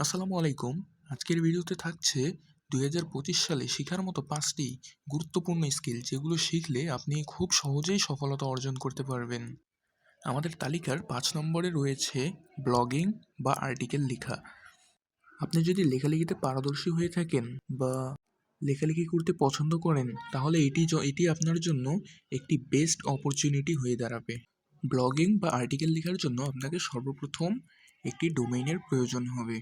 আসসালামু আলাইকুম। আজকের ভিডিওতে থাকছে দুই হাজার পঁচিশ সালে শেখার মতো পাঁচটি গুরুত্বপূর্ণ স্কিল যেগুলো শিখলে আপনি খুব সহজেই সফলতা অর্জন করতে পারবেন। আমাদের তালিকার পাঁচ নম্বরে রয়েছে ব্লগিং বা আর্টিকেল লেখা। আপনি যদি লেখালেখিতে পারদর্শী হয়ে থাকেন বা লেখালেখি করতে পছন্দ করেন, তাহলে এটি এটি আপনার জন্য একটি বেস্ট অপরচুনিটি হয়ে দাঁড়াবে। ব্লগিং বা আর্টিকেল লেখার জন্য আপনাকে সর্বপ্রথম একটি ডোমেইনের প্রয়োজন হবে।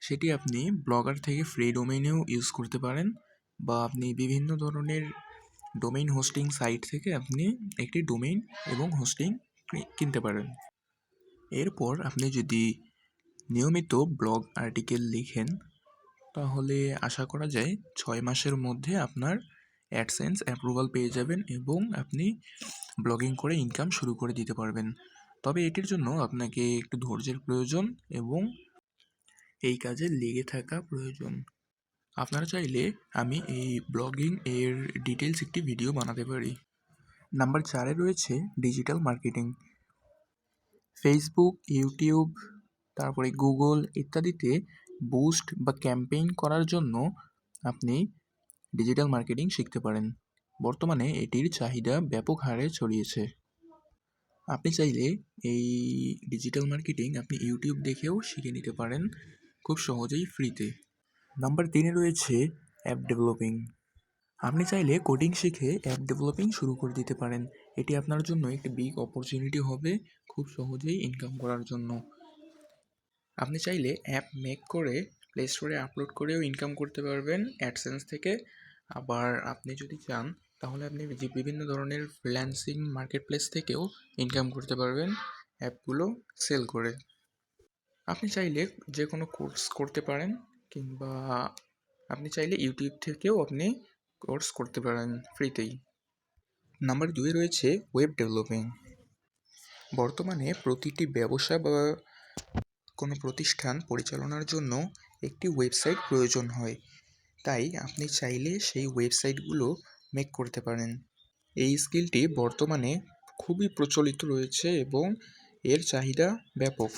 সেটি আপনি ব্লগার থেকে ফ্রি ডোমেইনেও ইউজ করতে পারেন বা আপনি বিভিন্ন ধরনের ডোমেইন হোস্টিং সাইট থেকে আপনি একটি ডোমেইন এবং হোস্টিং কিনতে পারেন। এরপর আপনি যদি নিয়মিত ব্লগ আর্টিকেল লিখেন, তাহলে আশা করা যায় ছয় মাসের মধ্যে আপনার অ্যাডসেন্স অ্যাপ্রুভাল পেয়ে যাবেন এবং আপনি ব্লগিং করে ইনকাম শুরু করে দিতে পারবেন। তবে এটির জন্য আপনাকে একটু ধৈর্যের প্রয়োজন এবং এই কাজে লেগে থাকা প্রয়োজন। আপনারা চাইলে আমি এই ব্লগিং এর ডিটেলস একটি ভিডিও বানাতে পারি। নাম্বার চারে রয়েছে ডিজিটাল মার্কেটিং ফেসবুক ইউটিউব তারপরে গুগল ইত্যাদিতে বুস্ট বা ক্যাম্পেইন করার জন্য আপনি ডিজিটাল মার্কেটিং শিখতে পারেন। বর্তমানে এটির চাহিদা ব্যাপক হারে ছড়িয়েছে। আপনি চাইলে এই ডিজিটাল মার্কেটিং আপনি ইউটিউব দেখেও শিখে নিতে পারেন। খুব সহজেই ফ্রিতে। নাম্বার তিনে রয়েছে অ্যাপ ডেভেলপিং আপনি চাইলে কোডিং শিখে অ্যাপ ডেভেলপিং শুরু করে দিতে পারেন। এটি আপনার জন্য একটি বিগ অপরচুনিটি হবে খুব সহজেই ইনকাম করার জন্য। আপনি চাইলে অ্যাপ মেক করে প্লে স্টোরে আপলোড করেও ইনকাম করতে পারবেন অ্যাডসেন্স থেকে। আবার আপনি যদি চান, তাহলে আপনি যে বিভিন্ন ধরনের ফ্রিল্যান্সিং মার্কেট প্লেস থেকেও ইনকাম করতে পারবেন। অ্যাপগুলো সেল করে। আপনি চাইলে যে কোনো কোর্স করতে পারেন কিংবা আপনি চাইলে ইউটিউব থেকেও আপনি কোর্স করতে পারেন ফ্রিতেই নাম্বার দুয়ে রয়েছে ওয়েব ডেভেলপিং বর্তমানে প্রতিটি ব্যবসা বা কোনো প্রতিষ্ঠান পরিচালনার জন্য একটি ওয়েবসাইট প্রয়োজন হয়। তাই আপনি চাইলে সেই ওয়েবসাইটগুলো মেক করতে পারেন। এই স্কিলটি বর্তমানে খুবই প্রচলিত রয়েছে এবং এর চাহিদা ব্যাপক।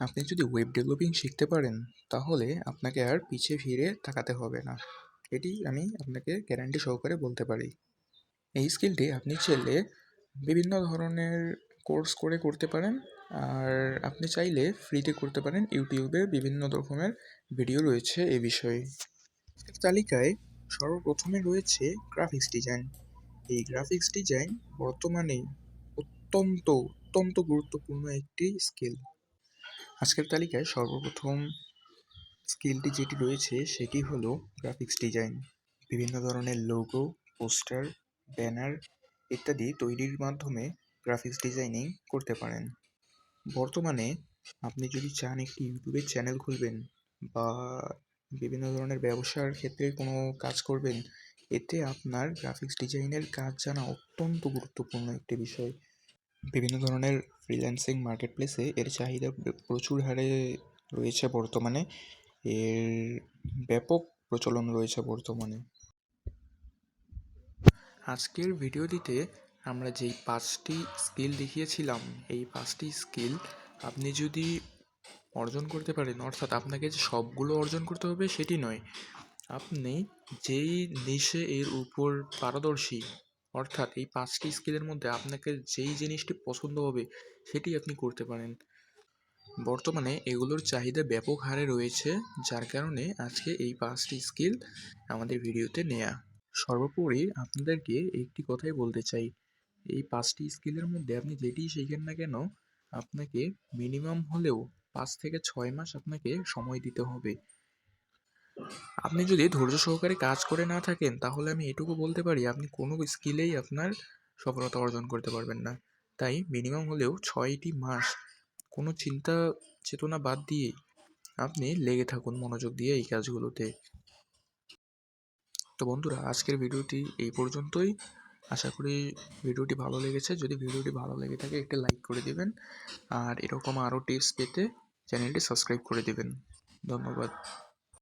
আপনি যদি ওয়েব ডেভেলপিং শিখতে পারেন, তাহলে আপনাকে আর পিছে ফিরে তাকাতে হবে না। এটি আমি আপনাকে গ্যারান্টি সহকারে বলতে পারি। এই স্কিলটি আপনি চাইলে বিভিন্ন ধরনের কোর্স করে করতে পারেন, আর আপনি চাইলে ফ্রিতে করতে পারেন। ইউটিউবে বিভিন্ন রকমের ভিডিও রয়েছে এ বিষয়ে। তালিকায় সর্বপ্রথমে রয়েছে গ্রাফিক্স ডিজাইন এই গ্রাফিক্স ডিজাইন বর্তমানে অত্যন্ত অত্যন্ত গুরুত্বপূর্ণ একটি স্কিল আজকের তালিকায় সর্বপ্রথম স্কিলটি যেটি রয়েছে সেটি হলো গ্রাফিক্স ডিজাইন বিভিন্ন ধরনের লোগো পোস্টার ব্যানার ইত্যাদি তৈরির মাধ্যমে গ্রাফিক্স ডিজাইনিং করতে পারেন। বর্তমানে আপনি যদি চান একটি ইউটিউবের চ্যানেল খুলবেন বা বিভিন্ন ধরনের ব্যবসার ক্ষেত্রে কোনো কাজ করবেন, এতে আপনার গ্রাফিক্স ডিজাইনের কাজ জানা অত্যন্ত গুরুত্বপূর্ণ একটি বিষয়। বিভিন্ন ধরনের ফ্রিল্যান্সিং মার্কেট প্লেসে এর চাহিদা প্রচুর হারে রয়েছে বর্তমানে। এর ব্যাপক প্রচলন রয়েছে বর্তমানে। আজকের ভিডিওটিতে আমরা যেই পাঁচটি স্কিল দেখিয়েছিলাম, এই পাঁচটি স্কিল আপনি যদি অর্জন করতে পারেন, অর্থাৎ আপনাকে যে সবগুলো অর্জন করতে হবে সেটি নয়, আপনি যেই নিশে এর উপর পারদর্শী অর্থাৎ এই পাঁচটি স্কিলের মধ্যে আপনাকে যেই জিনিসটি পছন্দ হবে, সেটি আপনি করতে পারেন। বর্তমানে এগুলোর চাহিদা ব্যাপক হারে রয়েছে, যার কারণে আজকে এই পাঁচটি স্কিল আমাদের ভিডিওতে নেয়া। সর্বোপরি আপনাদেরকে একটি কথাই বলতে চাই, এই পাঁচটি স্কিলের মধ্যে আপনি যেটি শেখেন না কেন, আপনাকে মিনিমাম হলেও পাঁচ থেকে ছয় মাস আপনাকে সময় দিতে হবে। আপনি যদি ধৈর্য সহকারে কাজ করে না থাকেন, তাহলে আমি এটুকু বলতে পারি, আপনি কোনো স্কিলেই আপনার সফলতা অর্জন করতে পারবেন না। তাই মিনিমাম হলেও ছয়টি মাস কোনো চিন্তা চেতনা বাদ দিয়ে আপনি লেগে থাকুন মনোযোগ দিয়ে এই কাজগুলোতে। তো বন্ধুরা, আজকের ভিডিওটি এই পর্যন্তই। আশা করি ভিডিওটি ভালো লেগেছে। যদি ভিডিওটি ভালো লেগে থাকে, একটি লাইক করে দেবেন। আর এরকম আরও টিপস পেতে চ্যানেলটি সাবস্ক্রাইব করে দেবেন। ধন্যবাদ।